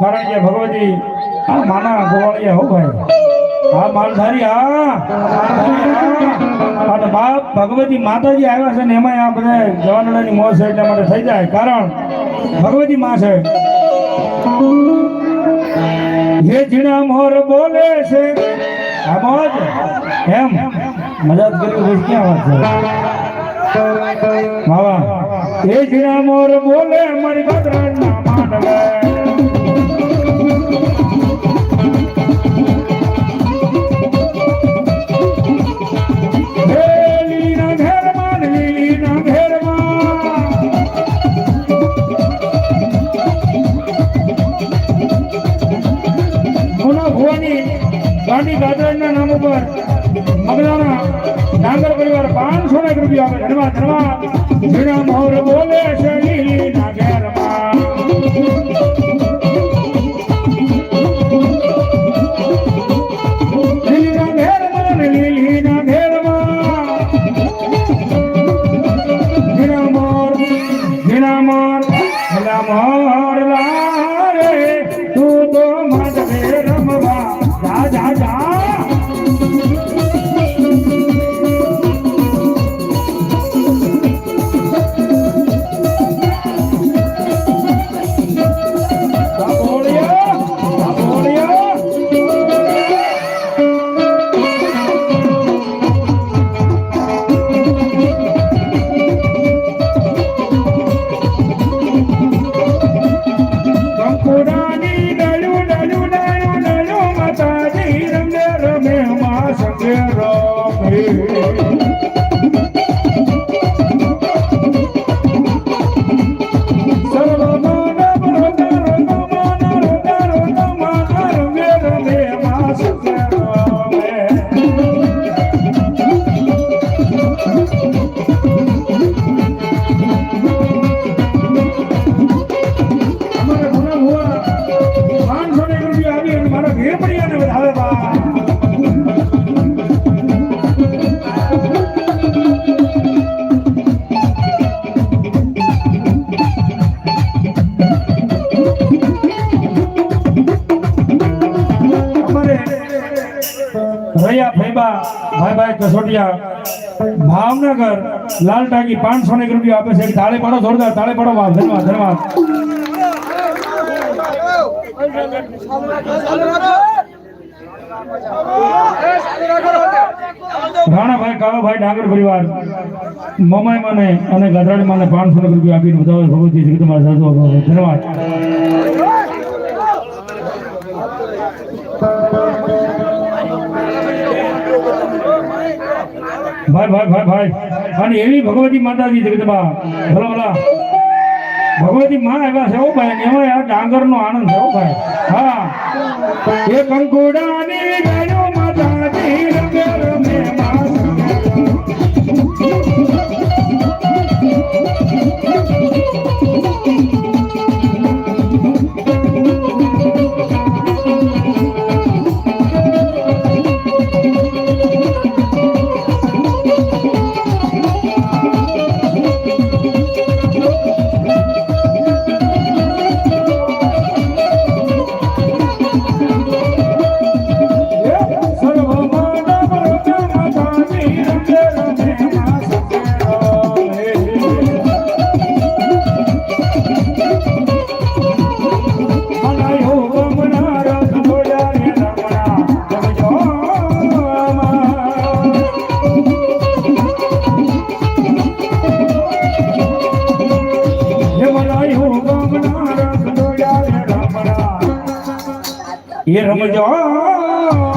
કારણ કે ભગવતી, આ માના ગોવાળિયા હો ભાઈ. હા માલધારી અને બાપ ભગવતી માતાજી આવ્યા છે ને એમાં આ બધા જવાનડાની મોજ છે એટલા માટે થઈ જાય. કારણ, ભગવતી માં છે. હે જીણા મોર બોલે છે, આ મોજ એમ. મજાક કરી પછી ક્યાં વાત છે? બાબા હે જીણા મોર બોલે મારી ગદરાના માંડવે ગાંધી ગાદરાના નામ ઉપર મગલાના ડાંગર પરિવાર પાંચસો ને રૂપિયા આપે ધનવા ધનવા જીણા મોર બોલે છે લીલીના ભલા રૈયા ફૈબા ભાઈ ભાઈ કસોટિયા. ભાવનગર, લાલ ટાકી પાંચસો ને રૂપિયા આપે છે. તાળે પાડો, જોરદાર તાળે પાડો. વાહ, ધન્યવાદ ધન્યવાદ. રાણાભાઈ, કાળાભાઈ, ડાંગર પરિવાર. મમાઈ મને અને ગધરાણી મને પાંચસો રૂપિયા આપીને વધારે ભગવતી ધન્યવાદ. ભાઈ ભાઈ ભાઈ ભાઈ. અને એવી ભગવતી માતાજી જગદંબા ભલા ભલા. ભગવતી માં આવ્યા છે ભાઈ. એમાં યાર ડાંગર નો આનંદ છે ભાઈ. હા. એ કંકુડાની ये रमजान